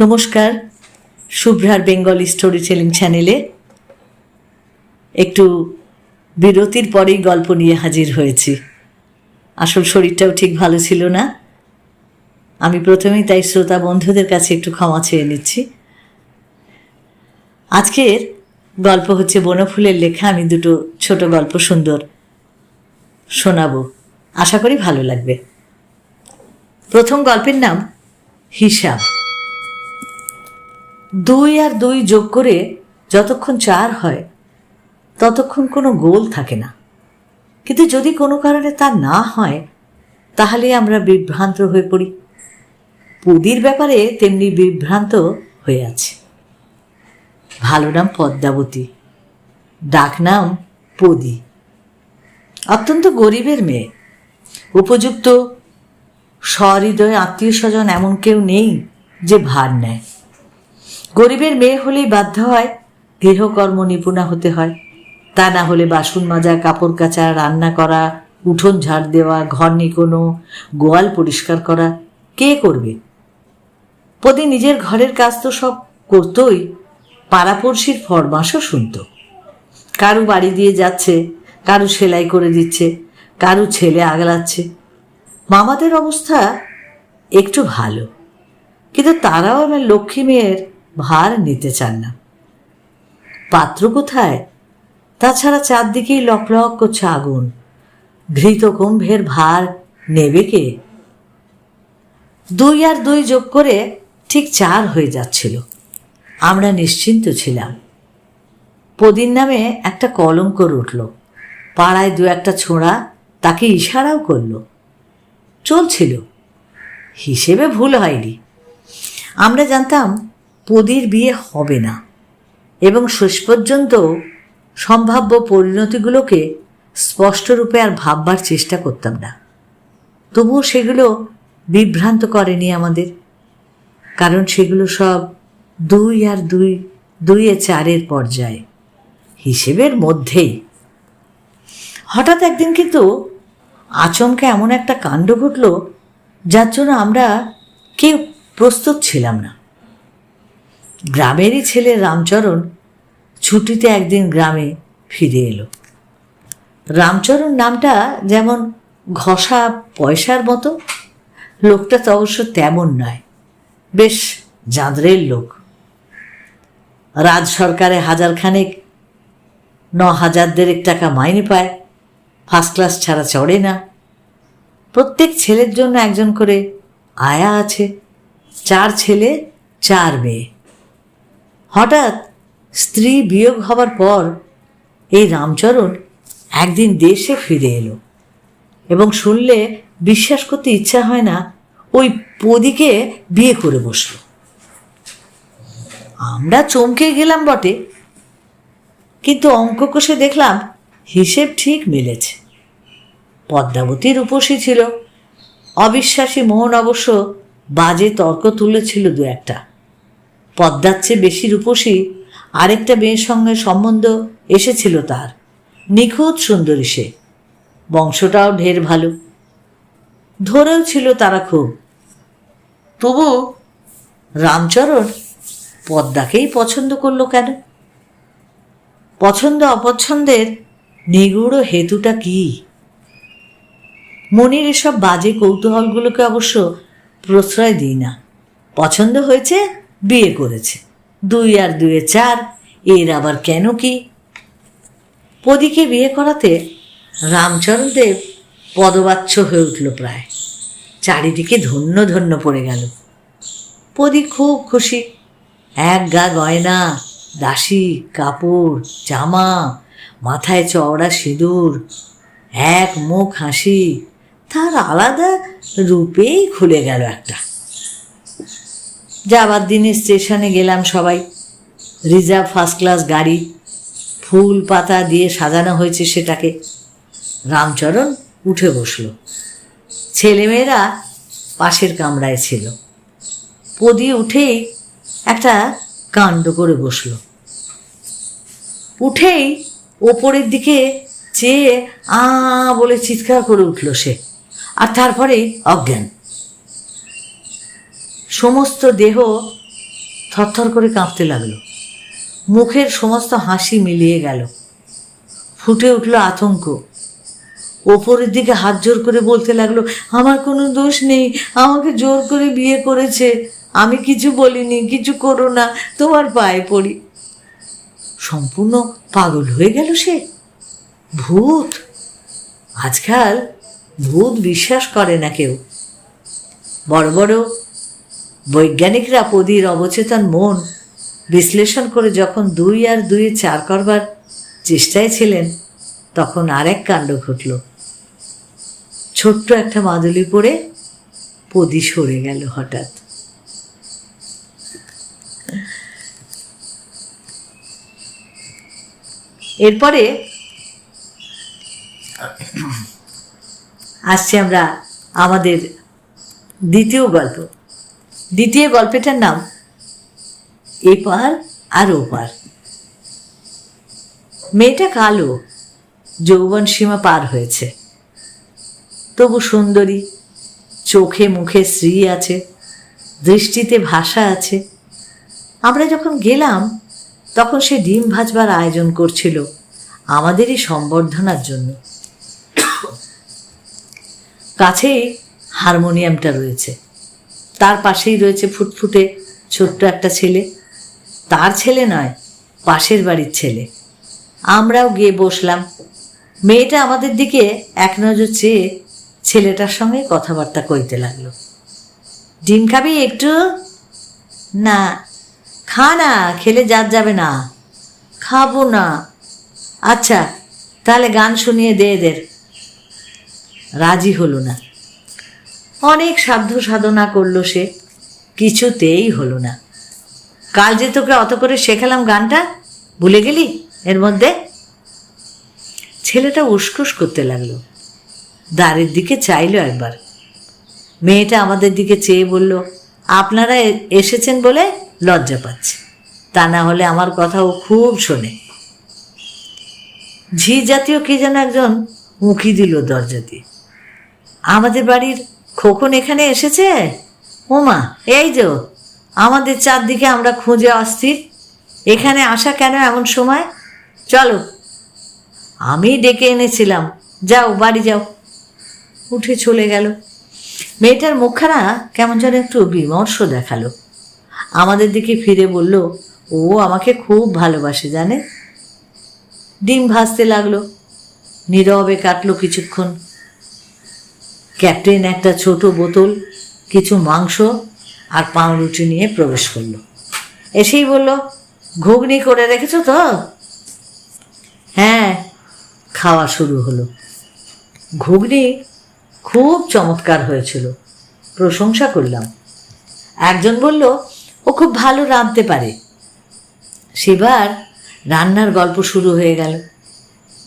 নমস্কার শুভ্রার Bengali story telling চ্যানেলে একটু বিরতির পরেই গল্প নিয়ে হাজির হয়েছি। আসল শরীরটাও ঠিক ভালো ছিল না। আমি প্রথমেই তাই শ্রোতা বন্ধুদের কাছে একটু ক্ষমা চেয়ে নিচ্ছি। আজকের গল্প হচ্ছে বনফুলের লেখা, আমি দুটো ছোট গল্প সুন্দর শোনাবো। আশা করি ভালো লাগবে। প্রথম গল্পের নাম হিসাব। দুই আর দুই যোগ করে যতক্ষণ চার হয়, ততক্ষণ কোনো গোল থাকে না। কিন্তু যদি কোনো কারণে তা না হয়, তাহলে আমরা বিভ্রান্ত হয়ে পড়ি। পুদির ব্যাপারে তেমনি বিভ্রান্ত হয়ে আছে। ভালো নাম পদ্মাবতী, ডাক নাম পদি। অত্যন্ত গরিবের মেয়ে। উপযুক্ত সহৃদয় আত্মীয় স্বজন এমন কেউ নেই যে ভার নেয়। গরিবের মেয়ে হলেই বাধ্য হয়, গৃহকর্ম নিপুণা হতে হয়। তা না হলে বাসন মাজা, কাপড় কাচা, রান্না করা, উঠোন ঝাড় দেওয়া, ঘর নিকোনো, গোয়াল পরিষ্কার করা, কে করবে? পদি নিজের ঘরের কাজ তো সব করতই, পাড়াপড়শির ফরমাসও শুনত। কারু বাড়ি দিয়ে যাচ্ছে, কারু সেলাই করে দিচ্ছে, কারু ছেলে আগলাচ্ছে। মামাদের অবস্থা একটু ভালো, কিন্তু তারাও আমার লক্ষ্মী মেয়ের ভার নিতে চান না। পাত্র কোথায়? তাছাড়া চারদিকেই লকলক করছে আগুন ঘৃত কুম্ভের ভার নেবে কে? দুই আর দুই যোগ করে ঠিক চার হয়ে যাচ্ছিল। আমরা নিশ্চিন্ত ছিলাম। পদির নামে একটা কলঙ্ক উঠল পাড়ায় দু একটা ছোঁড়া তাকে ইশারাও করল। চলছিল। হিসেবে ভুল হয়নি। আমরা জানতাম পদির বিয়ে হবে না। এবং শেষ পর্যন্ত সম্ভাব্য পরিণতিগুলোকে স্পষ্টরূপে আর ভাববার চেষ্টা করতাম না। তবুও সেগুলো বিভ্রান্ত করেনি আমাদের। কারণ সেগুলো সব দুই আর দুই দুই দুইয়ে চারের পর্যায়ে। হিসেবের মধ্যেই। হঠাৎ একদিন কিন্তু আচমকা এমন একটা কাণ্ড ঘটল, যার জন্য আমরা কেউ প্রস্তুত ছিলাম না। গ্রামেরই ছেলে রামচরণ ছুটিতে একদিন গ্রামে ফিরে এলো। রামচরণ নামটা যেমন ঘষা পয়সার মতো, লোকটা তো অবশ্য তেমন নয়, বেশ জাঁদরের লোক। রাজ সরকারে হাজার খানেক ন হাজার দেড়েক টাকা মাইনে পায়, ফার্স্ট ক্লাস ছাড়া চড়ে না। প্রত্যেক ছেলের জন্য একজন করে আয়া আছে, চার ছেলে, চার মেয়ে। হঠাৎ স্ত্রী বিয়োগ হবার পর এই রামচরণ একদিন দেশে ফিরে এলো এবং শুনলে বিশ্বাস করতে ইচ্ছা হয় না ওই পদিকে বিয়ে করে বসল। আমরা চমকে গেলাম বটে, কিন্তু অঙ্ক কষে দেখলাম হিসেব ঠিক মিলেছে। পদ্মাবতী রূপসী ছিল। অবিশ্বাসী মোহন অবশ্য বাজে তর্ক তুলেছিল দু একটা। পদ্মার চেয়ে বেশি রূপসী আরেকটা মেয়ের সঙ্গে সম্বন্ধ এসেছিল তার। নিখুঁত সুন্দরী সে। বংশটাও ঢের ভালো। ধরেও ছিল তারা খুব। তবু রামচরণ পদ্মাকেই পছন্দ করল কেন? পছন্দ অপছন্দের নিগুড় হেতুটা কি? মনির এসব বাজে কৌতূহলগুলোকে অবশ্য প্রশ্রয় দিই না। পছন্দ হয়েছে বিয়ে করেছে। দুই আর দুয়ে চার, এর আবার কেন কি? পদিকে বিয়ে করাতে রামচরণদেব পদবাচ্য হয়ে উঠল প্রায়। চারিদিকে ধন্য ধন্য পড়ে গেল। পদি খুব খুশি। এক গা গয়না, দাসী, কাপড়, জামা, মাথায় চওড়া সিঁদুর, এক মুখ হাসি, তার আলাদা রূপেই খুলে গেল একটা। যাবার দিনে স্টেশনে গেলাম সবাই। রিজার্ভ ফার্স্ট ক্লাস গাড়ি, ফুল পাতা দিয়ে সাজানো হয়েছে সেটাকে। রামচরণ উঠে বসল। ছেলেমেয়েরা পাশের কামরায় ছিল। পদি উঠেই একটা কাণ্ড করে বসল। উঠেই ওপরের দিকে চেয়ে আ বলে চিৎকার করে উঠল সে। আর তারপরে অজ্ঞান। সমস্ত দেহ থরথর করে কাঁপতে লাগল। মুখের সমস্ত হাসি মিলিয়ে গেল। ফুটে উঠল আতঙ্ক। ওপরের দিকে হাত জোর করে বলতে লাগল, আমার কোনো দোষ নেই, আমাকে জোর করে বিয়ে করেছে। আমি কিছু বলিনি, কিছু করো না, তোমার পায়ে পড়ি। সম্পূর্ণ পাগল হয়ে গেল সে। ভূত! আজকাল ভূত বিশ্বাস করে না কেউ। বড় বড় বৈজ্ঞানিকরা পদীর অবচেতন মন বিশ্লেষণ করে যখন দুই আর দুই চার করবার চেষ্টায় ছিলেন, তখন আরেক কাণ্ড ঘটল। ছোট্ট একটা মাদুলি পরে পদি সরে গেল হঠাৎ। এরপরে আসছি আমরা আমাদের দ্বিতীয় গল্প। দ্বিতীয় গল্পটার নাম এপার আর ওপার। মেয়েটা কালো, যৌবন সীমা পার হয়েছে। তবু সুন্দরী, চোখে মুখে শ্রী আছে, দৃষ্টিতে ভাষা আছে। আমরা যখন গেলাম, তখন সে ডিম ভাজবার আয়োজন করছিল আমাদেরই সম্বর্ধনার জন্য। কাছেই হারমোনিয়ামটা রয়েছে। তার পাশেই রয়েছে ফুটফুটে ছোট্ট একটা ছেলে। তার ছেলে নয়, পাশের বাড়ির ছেলে। আমরাও গিয়ে বসলাম। মেয়েটা আমাদের দিকে এক নজর চেয়ে ছেলেটার সঙ্গে কথাবার্তা কইতে লাগল। ডিম খাবি একটু? না। খা না, খেলে যার যাবে না। খাব না। আচ্ছা তাহলে গান শুনিয়ে দে এদের। রাজি হলো না। অনেক সাধ্য সাধনা করল সে। কিছুতেই হলো না। কাল যে তোকে অত করে শেখালাম গানটা, ভুলে গেলি এর মধ্যে? ছেলেটা উসকুস করতে লাগল। দ্বারের দিকে চাইলো একবার। মেয়েটা আমাদের দিকে চেয়ে বলল, আপনারা এসেছেন বলে লজ্জা পাচ্ছে। তা না হলে আমার কথাও খুব শোনে। ঝি জাতীয় কি যেন একজন উঁকি দিল দরজা দিয়ে আমাদের বাড়ির খোকন এখানে এসেছে? ওমা, এই যে, আমাদের চারদিকে আমরা খুঁজে অস্থির এখানে আসা কেন এমন সময়? চলো, আমি ডেকে এনেছিলাম। যাও, বাড়ি যাও। উঠে চলে গেল। মেয়েটার মুখখানা কেমন যেন একটু বিমর্ষ দেখাল। আমাদের দিকে ফিরে বলল, ও আমাকে খুব ভালোবাসে, জানে? ডিম ভাজতে লাগল। নীরবে কাটলো কিছুক্ষণ। ক্যাপ্টেন একটা ছোট বোতল, কিছু মাংস আর পাউরুটি নিয়ে প্রবেশ করল। এসেই বলল, ঘুগনি করে রেখেছো তো? হ্যাঁ খাওয়া শুরু হলো। ঘুগনি খুব চমৎকার হয়েছিল, প্রশংসা করলাম। একজন বলল, ও খুব ভালো রাঁধতে পারে। সেবার রান্নার গল্প শুরু হয়ে গেল।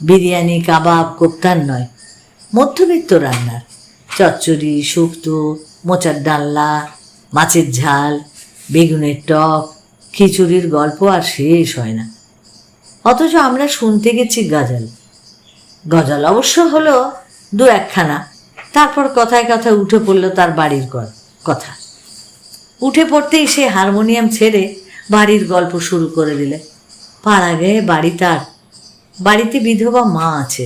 বিরিয়ানি, কাবাব কোপ্তার নয়, মধ্যবিত্ত রান্নার। চচ্চড়ি, শুক্তো, মোচার ডাল্লা, মাছের ঝাল, বেগুনের টক, খিচুড়ির গল্প আর শেষ হয় না। অথচ আমরা শুনতে গেছি গজাল। গজাল অবশ্য হলো দু একখানা, তারপর কথায় কথায় উঠে পড়ল তার বাড়ির কথা। উঠে পড়তেই সে হারমোনিয়াম ছেড়ে বাড়ির গল্প শুরু করে দিলে। পাড়া গায়ে বাড়ি তার, বাড়িতে বিধবা মা আছে,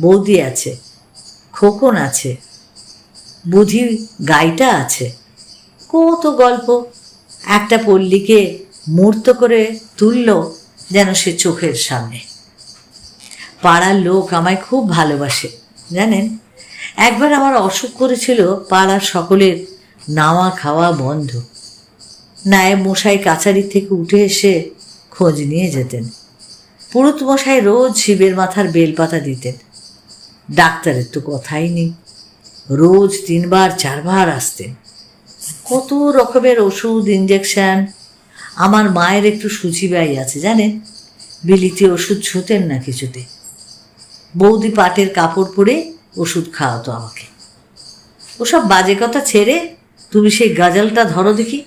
বৌদি আছে, খোকন আছে বুঝি গাইটা আছে। কত গল্প। একটা পল্লীকে মূর্ত করে তুলল যেন সে চোখের সামনে। পাড়ার লোক আমায় খুব ভালোবাসে, জানেন? একবার আমার অসুখ করেছিল, পাড়ার সকলের নাওয়া খাওয়া বন্ধ। নায়েব মশাই কাছারি থেকে উঠে এসে খোঁজ নিয়ে যেতেন। পুরুত মশাই রোজ শিবের মাথার বেলপাতা দিতেন। ডাক্তারের তো কথাই নেই। রোজ তিনবার, চারবার আসতেন কত রকমের ওষুধ ইঞ্জেকশন আমার মায়ের একটু সূচিবাই আছে, জানেন? বিলিতে ওষুধ ছুতেন না কিছুতে। বৌদি পাটের কাপড় পরে ওষুধ খাওয়াতো আমাকে। ওসব বাজে কথা ছেড়ে তুমি সেই গাজালটা ধরো দেখি,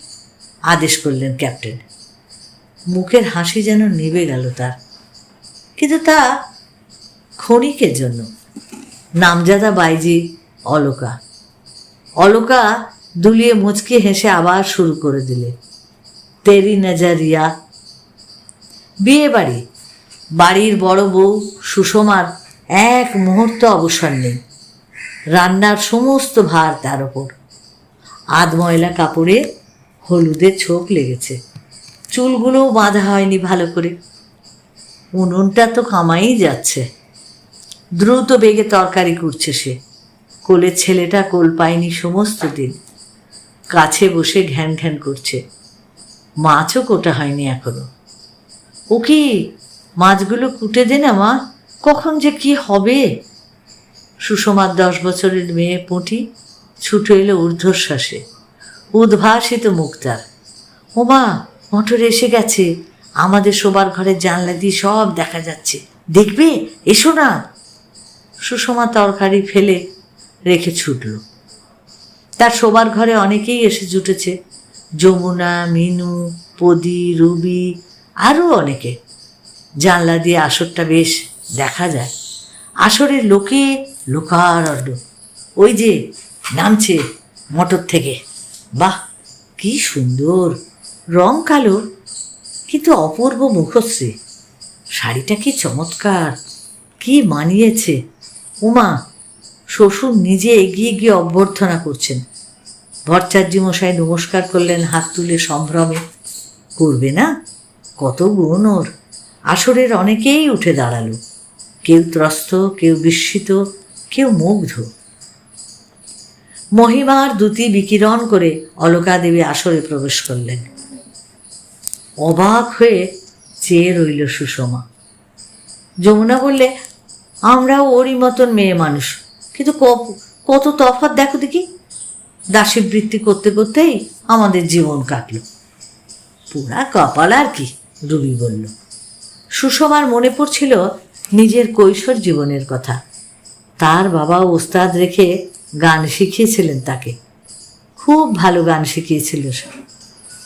আদেশ করলেন ক্যাপ্টেন। মুখের হাসি যেন নেবে গেল তার। কিন্তু তা ক্ষণিকের জন্য। নামজাদা বাইজি অলকা। অলকা দুলিয়ে মুচকি হেসে আবার শুরু করে দিলে। তেরি নাজারিয়া। বিয়ে বাড়ি। বাড়ির বড় বউ সুষমার এক মুহূর্ত অবসর নেই। রান্নার সমস্ত ভার তার ওপর। আধ ময়লা কাপড়ে হলুদের ছোপ লেগেছে। চুলগুলোও বাঁধা হয়নি ভালো করে। উনুনটা তো কামাই যাচ্ছে। দ্রুত বেগে তরকারি করছে সে। কোলের ছেলেটা কোল পায়নি সমস্ত দিন। কাছে বসে ঘ্যান ঘ্যান করছে। মাছও কোটা হয়নি এখনও। ও কি মাছগুলো কুটে দে না মা, কখন যে কি হবে? সুষমার দশ বছরের মেয়ে পুঁটি ছুটে এলো ঊর্ধ্বশ্বাসে। উদ্ভাসিত মুক্তার। ওমা মোটর এসে গেছে। আমাদের শোবার ঘরের জানলা দিয়ে সব দেখা যাচ্ছে। দেখবে? এসো না। সুষমা তরকারি ফেলে রেখে ছুটল। তার শোবার ঘরে অনেকেই এসে জুটেছে। যমুনা, মিনু পদি রুবি, আরও অনেকে। জানলা দিয়ে আসরটা বেশ দেখা যায়। আসরের লোকে লোকারণ্য। ওই যে নামছে মোটর থেকে। বাহ, কি সুন্দর! রং কালো, কিন্তু অপূর্ব মুখশ্রী। শাড়িটা কি চমৎকার! কি মানিয়েছে! উমা শ্বশুর নিজে এগিয়ে গিয়ে অভ্যর্থনা করছেন। ভট্টাচার্য মশাই নমস্কার করলেন হাত তুলে সম্ভ্রমে। করবে না? কত গুণ ওর। আসরের অনেকেই উঠে দাঁড়াল। কেউ ত্রস্ত, কেউ বিস্মিত, কেউ মুগ্ধ। মহিমার দুটি বিকিরণ করে অলকা দেবী আসরে প্রবেশ করলেন। অবাক হয়ে চেয়ে রইল সুষমা। যমুনা বললে, আমরাও ওরই মতন মেয়ে মানুষ। কিন্তু কত তফাৎ দেখো দেখি। দাসী বৃত্তি করতে করতেই আমাদের জীবন কাটল। পুরা কপাল আর কি রুবি বলল সুষমার মনে পড়ছিল নিজের কৈশোর জীবনের কথা। তার বাবা ওস্তাদ রেখে গান শিখিয়েছিলেন তাকে। খুব ভালো গান শিখিয়েছিল।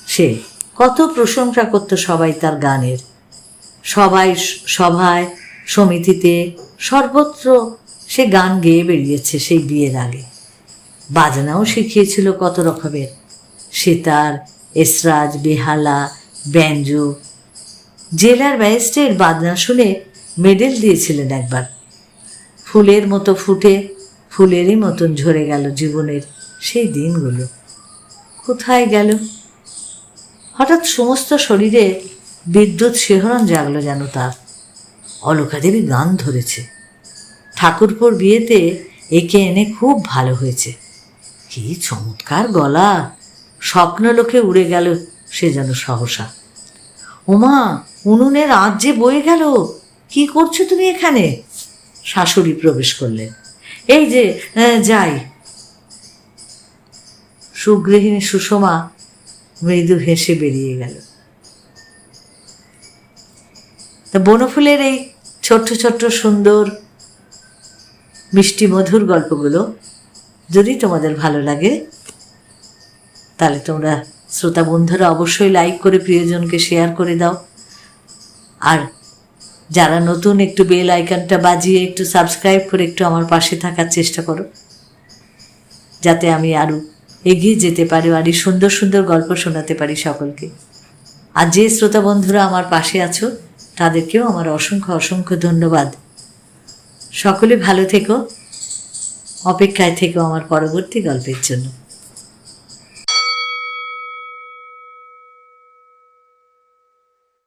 সে। কত প্রশংসা করত সবাই তার গানের। সবাই সভায়, সমিতিতে সর্বত্র সে গান গেয়ে বেরিয়েছে সেই বিয়ের আগে। বাজনাও শিখিয়েছিল কত রকমের। সেতার, এসরাজ, বেহালা, ব্যঞ্জো। জেলার ম্যাজিস্ট্রেট বাজনা শুনে মেডেল দিয়েছিলেন একবার। ফুলের মতো ফুটে, ফুলেরই মতন ঝরে গেল জীবনের সেই দিনগুলো। কোথায় গেল? হঠাৎ সমস্ত শরীরে বিদ্যুৎ শিহরণ জাগলো যেন তার। অলকা দেবী গান ধরেছে। ঠাকুরপুর বিয়েতে একে এনে খুব ভালো হয়েছে। কি চমৎকার গলা। স্বপ্নলোকে উড়ে গেল সে যেন সহসা। ওমা, উনুনের আজ যে বয়ে গেল। কি করছ তুমি এখানে? শাশুড়ি প্রবেশ করলেন। এই যে যাই। সুগৃহিণী সুষমা মৃদু হেসে বেরিয়ে গেল। তা বনফুলের এই ছোট্ট ছোট্ট সুন্দর মিষ্টি মধুর গল্পগুলো যদি তোমাদের ভালো লাগে, তাহলে তোমরা শ্রোতা বন্ধুরা অবশ্যই লাইক করে প্রিয়জনকে শেয়ার করে দাও। আর যারা নতুন একটু বেল আইকনটা বাজিয়ে একটু সাবস্ক্রাইব করে একটু আমার পাশে থাকার চেষ্টা করো, যাতে আমি আরও এগিয়ে যেতে পারি আর সুন্দর সুন্দর গল্প শোনাতে পারি সকলকে। আর যে শ্রোতা বন্ধুরা আমার পাশে আছো, তাদেরকেও আমার অসংখ্য অসংখ্য ধন্যবাদ। সকলে ভালো থেকো অপেক্ষায় থেকো আমার পরবর্তী গল্পের জন্য।